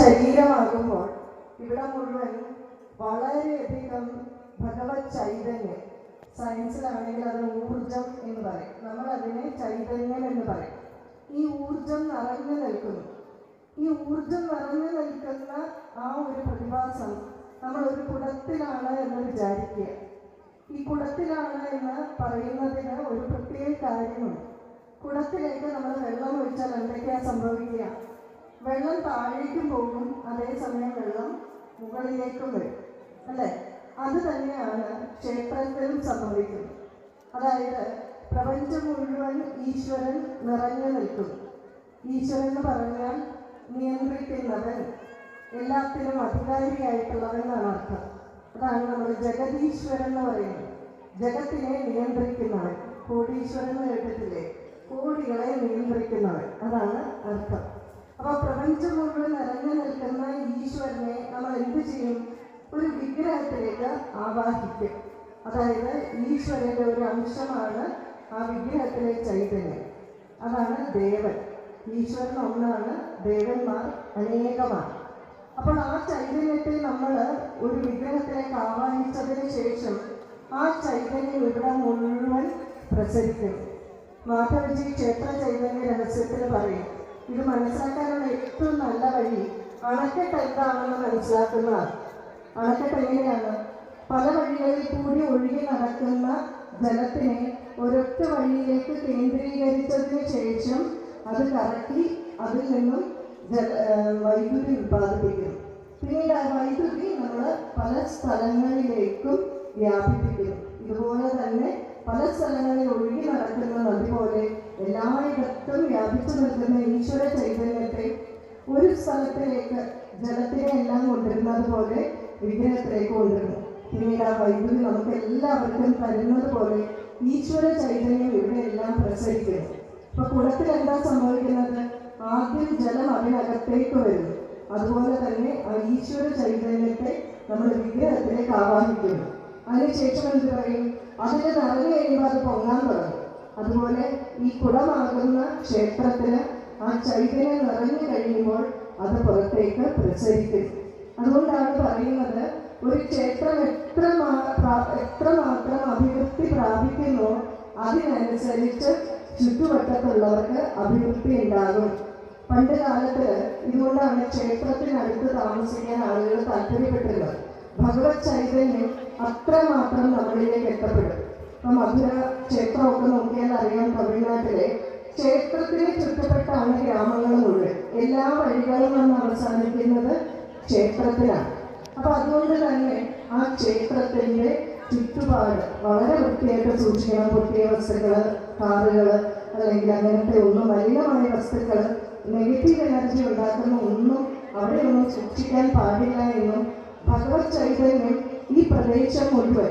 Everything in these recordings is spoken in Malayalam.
ശരീരമാകുമ്പോൾ ഇവിടെ മുഴുവൻ വളരെയധികം ഭഗവത് ചൈതന്യം. സയൻസിലാണെങ്കിൽ അത് ഊർജം എന്ന് പറയും. നമ്മൾ അതിനെ ചൈതന്യം എന്ന് പറയും. ഈ ഊർജം നിറഞ്ഞു നിൽക്കുന്നു. ഈ ഊർജം നിറഞ്ഞു നിൽക്കുന്ന ആ ഒരു പ്രതിഭാസം നമ്മൾ ഒരു കുടത്തിലാണ് എന്ന് വിചാരിക്കുക. ഈ കുടത്തിലാണ് എന്ന് പറയുന്നതിന് ഒരു പ്രത്യേക കാര്യമുണ്ട്. കുടത്തിലേക്ക് നമ്മൾ വെള്ളം ഒഴിച്ചാൽ എന്തൊക്കെയാണ് സംഭവിക്കുക? വെള്ളം താഴേക്കും പോകും അതേസമയം വെള്ളം മുകളിലേക്കും വരും അല്ലേ? അത് തന്നെയാണ് ക്ഷേത്രത്തിലും സംഭവിക്കുന്നത്. അതായത് പ്രപഞ്ചം മുഴുവൻ ഈശ്വരൻ നിറഞ്ഞു നിൽക്കും ഈശ്വരൻ എന്ന് പറഞ്ഞാൽ നിയന്ത്രിക്കുന്നവൻ എല്ലാത്തിനും അധികാരിയായിട്ടുള്ളവൻ എന്നാണ് അർത്ഥം. അതാണ് നമ്മൾ ജഗതീശ്വരൻ എന്ന് പറയുന്നത്. ജഗത്തിനെ നിയന്ത്രിക്കുന്നവൻ കോടീശ്വരൻ എന്ന് കേട്ടിട്ടില്ലേ? കോടികളെ നിയന്ത്രിക്കുന്നവൻ അതാണ് അർത്ഥം. അപ്പൊ പ്രപഞ്ചം മുഴുവൻ നിറഞ്ഞു നിൽക്കുന്ന ഈശ്വരനെ നമ്മൾ എന്ത് ചെയ്യും? ഒരു വിഗ്രഹത്തിലേക്ക് ആവാഹിക്കും. അതായത് ഈശ്വരന്റെ ഒരു അംശമാണ് ആ വിഗ്രഹത്തിലെ ചൈതന്യം. അതാണ് ദേവൻ. ഈശ്വരൻ ഒന്നാണ് ദേവന്മാർ അനേകമാണ് അപ്പോൾ ആ ചൈതന്യത്തെ നമ്മൾ ഒരു വിഗ്രഹത്തിലേക്ക് ആവാഹിച്ചതിന് ശേഷം ആ ചൈതന്യം ഇവിടെ മുഴുവൻ പ്രസരിക്കും. മാധവജി ക്ഷേത്ര ചൈതന്യ രഹസ്യത്തിൽ പറയും ഇത് മനസ്സിലാക്കാനുള്ള ഏറ്റവും നല്ല വഴി അണക്കെട്ട് എന്താണെന്ന് മനസ്സിലാക്കുന്നതാണ് അണക്കെട്ട് എങ്ങനെയാണ്? പല വഴികളിൽ കൂടി ഒഴുകി നടക്കുന്ന ജലത്തിനെ ഒരൊറ്റ വഴിയിലേക്ക് കേന്ദ്രീകരിച്ചതിന് ശേഷം അത് കറക്കി അതിൽ നിന്നും ജല വൈദ്യുതി ഉൽപ്പാദിപ്പിക്കും. പിന്നീട് ആ വൈദ്യുതി നമ്മൾ പല സ്ഥലങ്ങളിലേക്കും വ്യാപിപ്പിക്കും. ഇതുപോലെ തന്നെ പല സ്ഥലങ്ങളിൽ ഒഴുകി നടക്കുന്ന നദി പോലെ എല്ലായിടത്തും വ്യാപിച്ചു നിൽക്കുന്ന ഈശ്വര ചൈതന്യത്തെ ഒരു സ്ഥലത്തിലേക്ക് ജലത്തിനെ എല്ലാം കൊണ്ടിരുന്നത് പോലെ വിഗ്രഹത്തിലേക്ക് കൊണ്ടുവരുന്നു പിന്നീട് ആ വൈദ്യുതി നമുക്ക് എല്ലാവർക്കും തരുന്നത് പോലെ ഈശ്വര ചൈതന്യം ഇവിടെ എല്ലാം പ്രസരിക്കുന്നു. അപ്പൊ കുളത്തിൽ എന്താ സംഭവിക്കുന്നത്? ആദ്യം ജലം അതിനകത്തേക്ക് വരുന്നു. അതുപോലെ തന്നെ ആ ഈശ്വര ചൈതന്യത്തെ നമ്മൾ വിഗ്രഹത്തിലേക്ക് ആവാഹിക്കുന്നു. അതിനുശേഷം എന്ത് പറയും? അതിന് നിറഞ്ഞു കഴിയുമ്പോൾ അത് പൊങ്ങാൻ തുടങ്ങും. അതുപോലെ ഈ കുടമാകുന്ന ക്ഷേത്രത്തിന് ആ ചൈതന്യം നിറഞ്ഞു കഴിയുമ്പോൾ അത് പുറത്തേക്ക് പ്രസരിക്കും അതുകൊണ്ടാണ് പറയുന്നത് ഒരു ക്ഷേത്രം എത്ര എത്രമാത്രം അഭിവൃദ്ധി പ്രാപിക്കുന്നു അതിനനുസരിച്ച് ചുറ്റുവട്ടത്തുള്ളവർക്ക് അഭിവൃദ്ധി ഉണ്ടാകും. പണ്ട് കാലത്ത് ഇതുകൊണ്ടാണ് ക്ഷേത്രത്തിനടുത്ത് താമസിക്കാൻ ആളുകൾ താല്പര്യപ്പെട്ടിരുന്നത്. ഭഗവത് ചൈതന്യം അത്രമാത്രം തമിഴിലേക്ക് എത്തപ്പെടും. ഇപ്പൊ മധുര ക്ഷേത്രമൊക്കെ നോക്കിയാൽ അറിയാം തമിഴ്നാട്ടിലെ ക്ഷേത്രത്തിന് ചുറ്റപ്പെട്ടാണ് ഗ്രാമങ്ങൾ മുഴുവൻ. എല്ലാ വഴികളും വന്ന് അവസാനിക്കുന്നത് ക്ഷേത്രത്തിലാണ്. അപ്പൊ അതുകൊണ്ട് തന്നെ ആ ക്ഷേത്രത്തിന്റെ ചുറ്റുപാട് വളരെ വൃത്തിയായിട്ട് സൂക്ഷിക്കണം. പൊട്ടിയ വസ്തുക്കൾ കാറുകൾ അല്ലെങ്കിൽ അങ്ങനത്തെ ഒന്നും മലിനമായ വസ്തുക്കൾ നെഗറ്റീവ് എനർജി ഉണ്ടാക്കുന്ന ഒന്നും അവിടെ ഒന്നും സൂക്ഷിക്കാൻ പാടില്ല എന്നും ഭഗവത് ചൈതന്യം ഈ പ്രദേശം മുഴുവൻ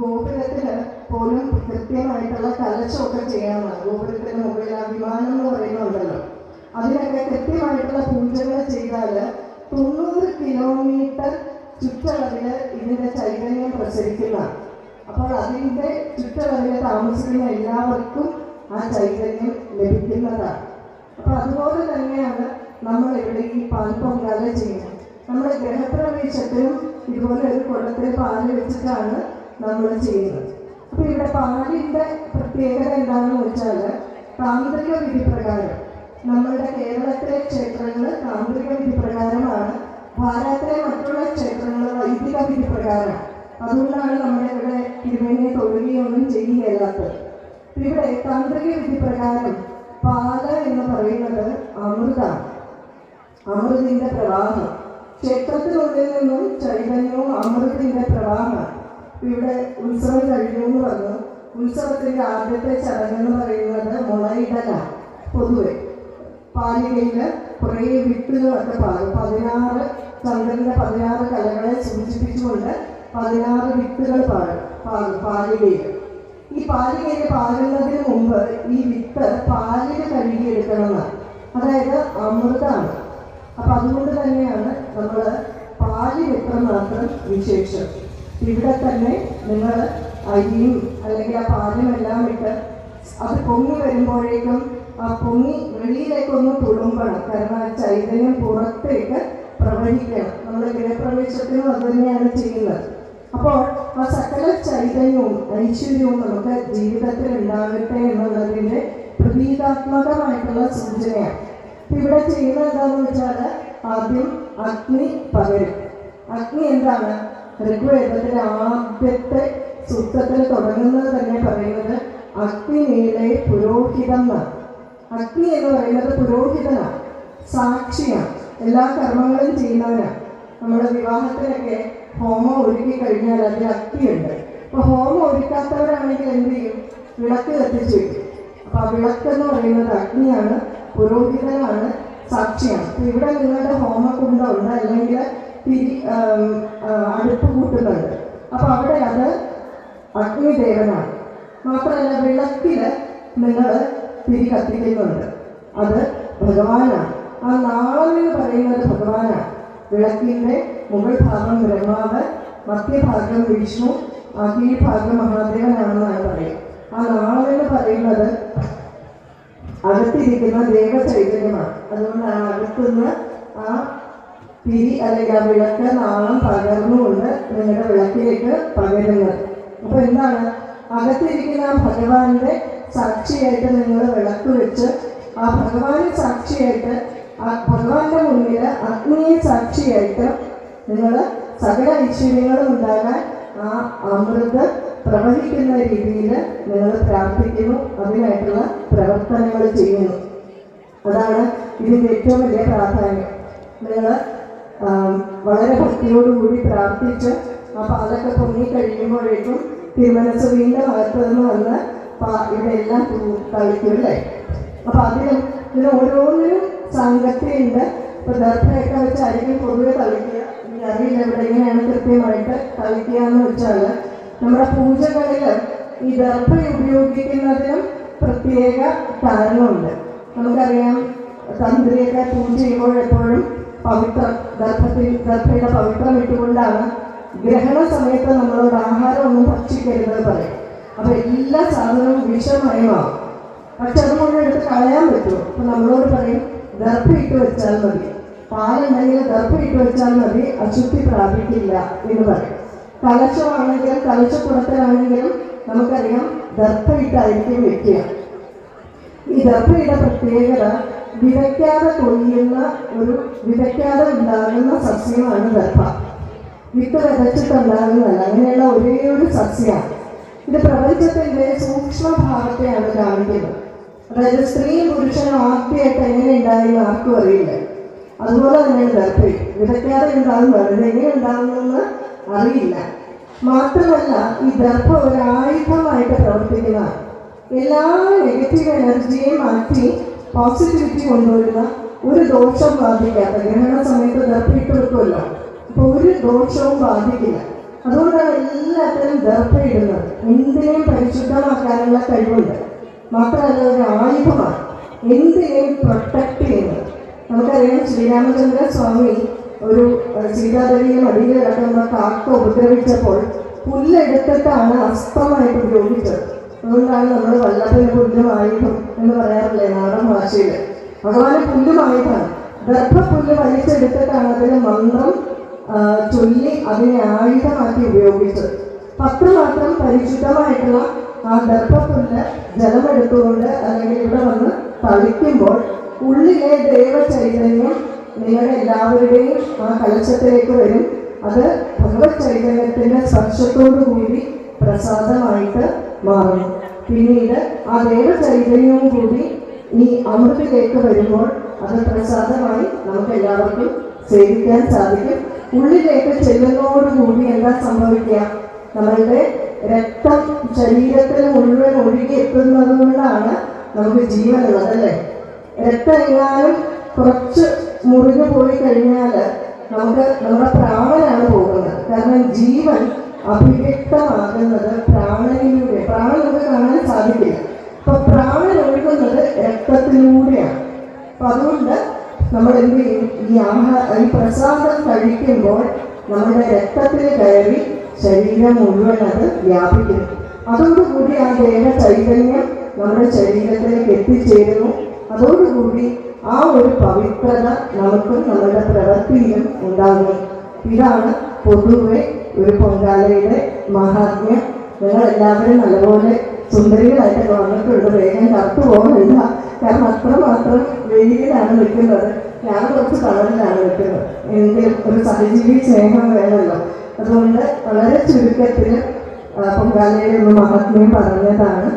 ഗോപുരത്തിന് പോലും കൃത്യമായിട്ടുള്ള കലശമൊക്കെ ചെയ്യാനാണ്. ഗോപുരത്തിന് മുകളിൽ ആ വിമാനം എന്ന് പറയുന്നുണ്ടല്ലോ. അതിനൊക്കെ കൃത്യമായിട്ടുള്ള പൂജകൾ ചെയ്താൽ തൊണ്ണൂറ് കിലോമീറ്റർ ചുറ്റളവിൽ ഇതിന്റെ ചൈതന്യം പ്രസരിക്കുന്നതാണ്. അപ്പോൾ അതിന്റെ ചുറ്റളവിൽ താമസിക്കുന്ന എല്ലാവർക്കും ആ ചൈതന്യം ലഭിക്കുന്നതാണ്. അപ്പൊ അതുപോലെ തന്നെയാണ് നമ്മൾ ഇവിടെ ഈ പാൽപ്പൊങ്കാല ചെയ്യുന്നത്. നമ്മുടെ ഗ്രഹപ്രവേശത്തിനും ഇതുപോലെ ഒരു കുളത്തിൽ പാൽ വെച്ചിട്ടാണ് നമ്മൾ ചെയ്യുന്നത്. അപ്പൊ ഇവിടെ പാലിന്റെ പ്രത്യേകത എന്താണെന്ന് വെച്ചാൽ താന്ത്രിക വിധി പ്രകാരം നമ്മളുടെ കേരളത്തിലെ ക്ഷേത്രങ്ങൾ താന്ത്രിക വിധി പ്രകാരമാണ് ഭാരതത്തിലെ മറ്റുള്ള ക്ഷേത്രങ്ങൾ വൈദിക വിധി പ്രകാരം അതുകൊണ്ടാണ് നമ്മുടെ ഇവിടെ തിരുമേനിയെ തൊഴുകയൊന്നും ചെയ്യുകയല്ലാത്തത്. ഇവിടെ താന്ത്രിക വിധി പ്രകാരം പാല എന്ന് പറയുന്നത് അമൃതാണ്. അമൃതിന്റെ പ്രവാഹം. ക്ഷേത്രത്തിനുള്ളിൽ നിന്നും ചൈതന്യവും അമൃതത്തിന്റെ പ്രവാഹമാണ് ഇവിടെ ഉത്സവം കഴിഞ്ഞു എന്ന് പറഞ്ഞു. ഉത്സവത്തിന്റെ ആദ്യത്തെ ചടങ്ങെന്ന് പറയുന്നത് മുളയിടലാണ് പൊതുവെ. പാലികയിൽ കുറേ വിത്തുകളൊക്കെ പാകും പതിനാറ് ചന്ദ്രന്റെ പതിനാറ് കലകളെ സൂചിപ്പിച്ചുകൊണ്ട് പതിനാറ് വിത്തുകൾ പാടും പാകും പാലികയിൽ. ഈ പാലികയിൽ പാകുന്നതിന് മുമ്പ് ഈ വിത്ത് പാലിന് കഴുകിയെടുക്കണമെന്നാണ് അതായത് അമൃതാണ്. അപ്പൊ അതുകൊണ്ട് തന്നെയാണ് നമ്മൾ പാലിൽ എത്രമാത്രം വിശേഷം ഇവിടെ തന്നെ നിങ്ങൾ അരിയും അല്ലെങ്കിൽ ആ പാലുമെല്ലാം ഇട്ട് അത് പൊങ്ങി വരുമ്പോഴേക്കും ആ പൊങ്ങി വെളിയിലേക്കൊന്ന് തുളുമ്പണം. കാരണം ആ ചൈതന്യം പുറത്തേക്ക് പ്രവഹിക്കണം. നമ്മൾ ഗൃഹപ്രവേശത്തിനും അത് തന്നെയാണ് ചെയ്യുന്നത്. അപ്പോൾ ആ സകല ചൈതന്യവും ഐശ്വര്യവും നമുക്ക് ജീവിതത്തിൽ ഉണ്ടാകട്ടെ എന്നുള്ളതിന്റെ പ്രതീകാത്മകമായിട്ടുള്ള സൂചനയാണ്. ഇവിടെ ചെയ്യുന്നത് എന്താണെന്ന് വെച്ചാൽ ആദ്യം അഗ്നി പകരും. അഗ്നി എന്താണ്? ഋഗ്വേദത്തിലെ ആദ്യത്തെ സൂക്തത്തിൽ തുടങ്ങുന്നത് തന്നെ പറയുന്നത് അഗ്നിയിലെ പുരോഹിതം അഗ്നി എന്ന് പറയുന്നത് പുരോഹിതനാണ് സാക്ഷിയാണ് എല്ലാ കർമ്മങ്ങളും ചെയ്യുന്നവനാണ്. നമ്മുടെ വിവാഹത്തിനൊക്കെ ഹോമം ഒരുക്കി കഴിഞ്ഞാൽ അതിൽ അഗ്നിയുണ്ട് അപ്പൊ ഹോമം ഒരുക്കാത്തവരാണെങ്കിൽ എന്ത് ചെയ്യും? വിളക്ക് കത്തിച്ചു വയ്ക്കും. അപ്പൊ ആ വിളക്ക് എന്ന് പറയുന്നത് അഗ്നിയാണ്. പുരോഹിതനാണ് സാക്ഷിയാണ് അപ്പൊ ഇവിടെ നിങ്ങളുടെ ഹോമകുണ്ടമുണ്ട് അല്ലെങ്കിൽ തിരി ആം, ആ, അടുപ്പ് കൂട്ടുന്നുണ്ട് അപ്പൊ അവിടെ അത് അഗ്നിദേവനാണ്. മാത്രമല്ല വിളക്കിൽ നിങ്ങൾ തിരി കത്തിക്കുന്നുണ്ട് അത് ഭഗവാനാണ്. ആ നാളെന്ന് പറയുന്നത് ഭഗവാനാണ്. വിളക്കിന്റെ മുകൾ ഭാഗം ബ്രഹ്മാവ് മധ്യഭാഗം വിഷ്ണു അകീഭാഗം മഹാദേവനാണെന്നാണ് പറയുക ആ നാളെന്ന് പറയുന്നത് അകത്തിരിക്കുന്ന ദേവചൈതന്യമാണ് അതുകൊണ്ടാണ് അകത്തുനിന്ന് ആ തിരി അല്ലെങ്കിൽ ആ വിളക്ക് നാളം പകർന്നുകൊണ്ട് നിങ്ങളുടെ വിളക്കിലേക്ക് പകരുന്നത്. അപ്പൊ എന്താണ്? അകത്തിരിക്കുന്ന ആ ഭഗവാന്റെ സാക്ഷിയായിട്ട് നിങ്ങൾ വിളക്ക് വെച്ച് ആ ഭഗവാന്റെ സാക്ഷിയായിട്ട് ആ ഭഗവാന്റെ മുന്നിൽ അഗ്നിയെ സാക്ഷിയായിട്ട് നിങ്ങൾ സകല ഐശ്വര്യങ്ങളും ഉണ്ടാകാൻ ആ അമൃത് പ്രവഹിക്കുന്ന രീതിയിൽ നിങ്ങൾ പ്രാർത്ഥിക്കുന്നു അതിനായിട്ടുള്ള പ്രവർത്തനങ്ങൾ ചെയ്യുന്നു. അതാണ് ഇതിന്റെ ഏറ്റവും വലിയ പ്രാധാന്യം. നിങ്ങൾ വളരെ ഭക്തിയോടുകൂടി പ്രാർത്ഥിച്ച് ആ പാലൊക്കെ പൊങ്ങി കഴിയുമ്പോഴേക്കും തിരുമനസ് വീണ്ടും അകത്ത് നിന്ന് വന്ന് പാ- ഇതെല്ലാം കളിക്കും അല്ലേ? അപ്പം അതിനും ഇതിന് ഓരോന്നിനും സാങ്കത്യമുണ്ട് ഇപ്പം ദർഭയൊക്കെ വെച്ചായിരിക്കും പൊതുവെ കളിക്കുക. അറിയില്ല ഇവിടെ എങ്ങനെയാണ് കൃത്യമായിട്ട് കളിക്കുക എന്ന് വെച്ചാൽ നമ്മുടെ പൂജകളിൽ ഈ ദർഭ ഉപയോഗിക്കുന്നതിനും പ്രത്യേക കാരണമുണ്ട് നമുക്കറിയാം തന്ത്രിയൊക്കെ പൂജ ചെയ്യുമ്പോൾ എപ്പോഴും പവിത്രം ദർഭത്തിൽ ദർഭയുടെ പവിത്രം ഇട്ടുകൊണ്ടാണ് ഗ്രഹണ സമയത്ത് നമ്മളോട് ആഹാരം ഒന്നും ഭക്ഷിക്കരുത് പറയും. അപ്പൊ എല്ലാ സാധനവും വിഷമയമാവും പക്ഷെ അത് മുഴുവൻ എടുത്ത് കളയാൻ പറ്റുമോ? അപ്പൊ നമ്മളോട് പറയും ദർഭ ഇട്ട് വെച്ചാൽ മതി. പാലുണ്ടെങ്കിൽ ദർഭ ഇട്ട് വെച്ചാൽ മതി അശുദ്ധി പ്രാപിക്കില്ല എന്ന് പറയും. കലശമാണെങ്കിലും കലശക്കുടത്തിലാണെങ്കിലും നമുക്കറിയാം ദർഭയിട്ടായിരിക്കും വെക്കുക. ഈ ദർഭയുടെ പ്രത്യേകത വിതയ്ക്കാതെ കൊയ്യുന്ന ഒരു വിതയ്ക്കാതെ ഉണ്ടാകുന്ന സസ്യമാണ് ദർഭ വിത്ത് വിതച്ചിട്ടുണ്ടാകുന്നതല്ല അങ്ങനെയുള്ള ഒരേ ഒരു സസ്യമാണ് ഇത് പ്രപഞ്ചത്തിന്റെ സൂക്ഷ്മഭാവത്തെയാണ് കാണിക്കുന്നത്. അതായത് സ്ത്രീയും പുരുഷനും ആദ്യമായിട്ട് എങ്ങനെ ഉണ്ടായെന്ന് ആർക്കും അറിയില്ല. അതുപോലെ തന്നെയാണ് ദർഭയും വിതയ്ക്കാതെ ഉണ്ടാകുന്നതാണ്. ഇത് എങ്ങനെ ഉണ്ടാകുന്നെന്ന് അറിയില്ല. മാത്രമല്ല ഈ ദർഭ ഒരു ആയുധമായിട്ട് പ്രവർത്തിക്കുന്നതാണ് എല്ലാ നെഗറ്റീവ് എനർജിയെയും മാറ്റി പോസിറ്റിവിറ്റി കൊണ്ടുവരുന്ന ഒരു ദോഷം ബാധിക്കാത്ത ഗ്രഹണ സമയത്ത് ദർഭയിട്ട് വെക്കുമല്ലോ. അപ്പൊ ഒരു ദോഷവും ബാധിക്കില്ല. അതുകൊണ്ടാണ് എല്ലാത്തിനും ദർഭ ഇടുന്നത്. എന്തിനേയും പരിശുദ്ധമാക്കാനുള്ള കഴിവുണ്ട്. മാത്രമല്ല ഒരു ആയുധമാണ്. എന്തിനേയും പ്രൊട്ടക്ട് ചെയ്യുന്നത്. നമുക്കറിയാം ശ്രീരാമചന്ദ്ര സ്വാമി ഒരു മടിയിൽ കിടക്കുന്ന കാക്ക ഉപദ്രവിച്ചപ്പോൾ പുല്ലെടുത്തിട്ടാണ് അസ്തമായിട്ട് ഉപയോഗിച്ചത്. അതുകൊണ്ടാണ് നമ്മൾ വല്ലഭന് പുല്ലുമായിട്ടും എന്ന് പറയാറില്ലേ നാടൻ ഭാഷയിൽ ഭഗവാന് പുല്ലുമായിട്ടാണ് ഗർഭപ്പുല്ല് വലിച്ചെടുത്തിട്ടാണ് അതിന് മന്ത്രം ചൊല്ലി അതിനെ ആയുധമാക്കി ഉപയോഗിച്ചത്. പത്ത് മാത്രം പരിശുദ്ധമായിട്ടുള്ള ആ ഗർഭപ്പുല്ല് ജലമെടുത്തുകൊണ്ട് അല്ലെങ്കിൽ ഇവിടെ വന്ന് തളിക്കുമ്പോൾ ഉള്ളിലെ ദൈവചൈതന്യം നിങ്ങളുടെ എല്ലാവരുടെയും ആ കലശത്തിലേക്ക് വരും. അത് ഭഗവത് ചൈതന്യത്തിന്റെ സ്പർശത്തോടു കൂടി പ്രസാദമായിട്ട് മാറും. പിന്നീട് ആ ദൈവചൈതന്യവും കൂടി ഈ അമൃതിലേക്ക് വരുമ്പോൾ അത് പ്രസാദമായി നമുക്ക് എല്ലാവർക്കും സേവിക്കാൻ സാധിക്കും. ഉള്ളിലേക്ക് ചെല്ലുന്നതോടുകൂടി എന്താ സംഭവിക്കുക? നമ്മളുടെ രക്തം ശരീരത്തിൽ മുഴുവൻ ഒഴുകി എത്തുന്നത് കൊണ്ടാണ് നമുക്ക് ജീവനുള്ളത് അല്ലേ? രക്തം എങ്ങാനും കുറച്ച് മുറിഞ്ഞു പോയി കഴിഞ്ഞാൽ നമുക്ക് നമ്മുടെ പ്രാണനാണ് പോകുന്നത്. കാരണം ജീവൻ അഭിവ്യക്തമാകുന്നത് പ്രാണനിലൂടെ. പ്രാണൻ നമുക്ക് കാണാൻ സാധിക്കില്ല. അപ്പൊ പ്രാണൻ ഒഴുകുന്നത് രക്തത്തിലൂടെയാണ്. അപ്പൊ അതുകൊണ്ട് നമ്മൾ എന്ത് ചെയ്യും? ഈ ആഹാര ഈ പ്രസാദം കഴിക്കുമ്പോൾ നമ്മുടെ രക്തത്തിൽ കയറി ശരീരം മുഴുവൻ അത് വ്യാപിക്കുന്നു. അതോടുകൂടി ആ ദേഹ ചൈതന്യം നമ്മുടെ ശരീരത്തിലേക്ക് എത്തിച്ചേരുന്നു. അതോടുകൂടി ആ ഒരു പവിത്രത നമുക്കും നമ്മുടെ പ്രവൃത്തിയിലും ഉണ്ടാകും. ഇതാണ് പൊതുവെ ഒരു പൊങ്കാലയുടെ മഹാത്മ്യം. നിങ്ങൾ എല്ലാവരും നല്ലപോലെ സുന്ദരികളായിട്ട് വന്നിട്ടുണ്ട് വേഗം കറുത്തു പോകുന്നില്ല കാരണം അത്രമാത്രം വെയിലാണ് നിൽക്കുന്നത്. ഞാൻ കുറച്ച് തളരിലാണ് നിൽക്കുന്നത്. എങ്കിലും ഒരു സഹജീവി സ്നേഹം വേണമല്ലോ. അതുകൊണ്ട് വളരെ ചുരുക്കത്തിൽ പൊങ്കാലയുടെ മഹാത്മ്യം പറഞ്ഞതാണ്.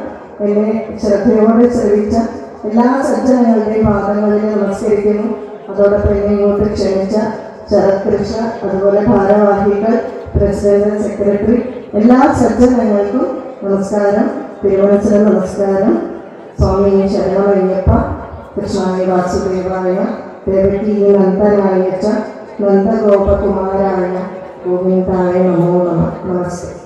എന്നെ ശ്രദ്ധയോടെ ശ്രവിച്ച എല്ലാ സജ്ജനങ്ങളുടെയും പാദങ്ങളിൽ നമസ്കരിക്കുന്നു. അതോടൊപ്പം എന്നെ ഇങ്ങോട്ട് ക്ഷണിച്ച ശരത് അതുപോലെ ഭാരവാഹികൾ പ്രസിഡന്റ് സെക്രട്ടറി എല്ലാ സജ്ജനങ്ങൾക്കും നമസ്കാരം തിരുവനന്തപുരം നമസ്കാരം. സ്വാമി ശരണമയ്യപ്പ കൃഷ്ണായ വാസുദേവായ ദേവകി നന്ദനായച്ച നന്ദഗോപകുമാരായ ഗോവിന്ദായ നമോ നമ. നമസ്തേ